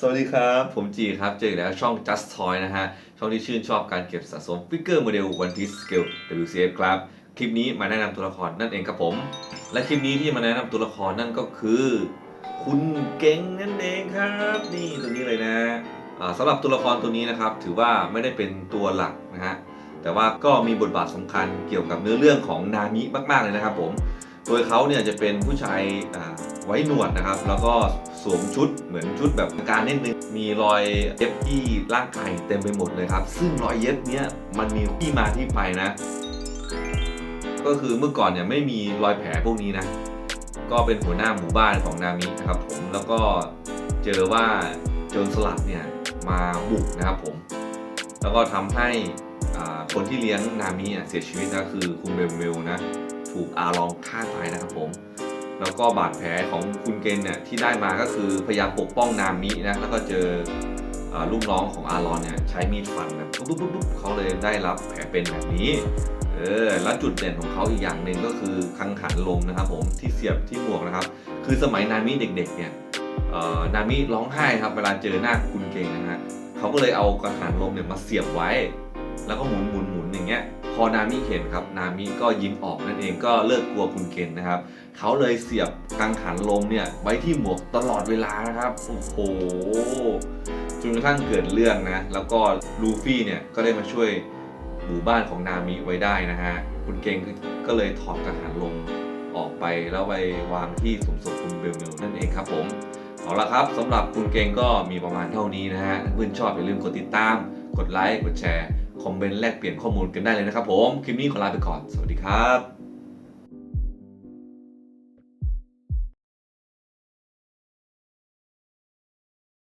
สวัสดีครับ ผมจีครับ เจออีกแล้วช่อง Just Toy นะฮะ ช่องที่ชื่นชอบการเก็บสะสมฟิกเกอร์โมเดล One Piece Scale WCF ครับ คลิปนี้มาแนะนำตัวละครนั่นเองครับผม และคลิปนี้ที่มาแนะนำตัวละครนั่นก็คือ คุณเก่งนั่นเองครับ นี่ตัวนี้เลยนะสำหรับตัวละครตัวนี้นะครับ ถือว่าไม่ได้เป็นตัวหลักนะฮะ แต่ว่าก็มีบทบาทสำคัญเกี่ยวกับเนื้อเรื่องของนามิมาก ๆ เลยนะครับผม โดยเขาเนี่ยจะเป็นผู้ชายอ่า ไว้หนวดนะครับ แล้วก็สวมชุดเหมือนชุดแบบการนิดนึงมีรอยเย็บที่ร่างกายเต็มไปหมดเลยครับ ซึ่งรอยเย็บเนี้ยมันมีที่มาที่ไปนะ ก็คือเมื่อก่อนเนี่ยไม่มีรอยแผลพวกนี้นะ ก็เป็นหัวหน้าหมู่บ้านของนามินะครับผมแล้วก็เจอว่าโจรสลัดเนี่ยมาบุกนะครับผม แล้วก็ทำให้คนที่เลี้ยงนามิเสียชีวิตนะคือคุณเบลเมลนะถูกอาลองฆ่าตายนะครับผม แล้วก็บาดแผลของคุณเกนเนี่ยที่ได้มาก็คือพยายามปกป้องนามินะแล้วก็เจอลูกน้องของอารอนเนี่ยใช้มีดฟันนะปุ๊บปุ๊บปุ๊บเขาเลยได้รับแผลเป็นแบบนี้เออแล้วจุดเด่นของเขาอีกอย่างหนึ่งก็คือคังขันลมนะครับผมที่เสียบที่หมวกนะครับ คือสมัยนามิเด็กๆเนี่ยออนามิร้องไห้ครับเวลาเจอหน้าคุณเก่งนะฮะเขาก็เลยเอากังหันลมเนี่ยมาเสียบไว้ แล้วก็หมุนหมุนหมุนอย่างเงี้ย พอนามิเห็นครับนามิก็ยิ้มออกนั่นเองก็เลิกกลัวคุณเกนนะครับเขาเลยเสียบกังขันลมเนี่ยไว้ที่หมวกตลอดเวลานะครับโอ้โหจนกระทั่งเกิดเรื่องนะแล้วก็ลูฟี่เนี่ยก็ได้มาช่วยหมู่บ้านของนามิไว้ได้นะฮะคุณเกงก็เลยถอดกังหันลมออกไปแล้วไปวางที่สมศพคุณเบลเมลนั่นเองครับผมเอาละครับสำหรับคุณเกงก็มีประมาณเท่านี้นะฮะเพื่อนชอบอย่าลืมกดติดตาม กดไลค์กดแชร์ คอมเมนต์แลกเปลี่ยนข้อมูลกันได้เลยนะครับผม คลิปนี้ขอลาไปก่อน สวัสดีครับ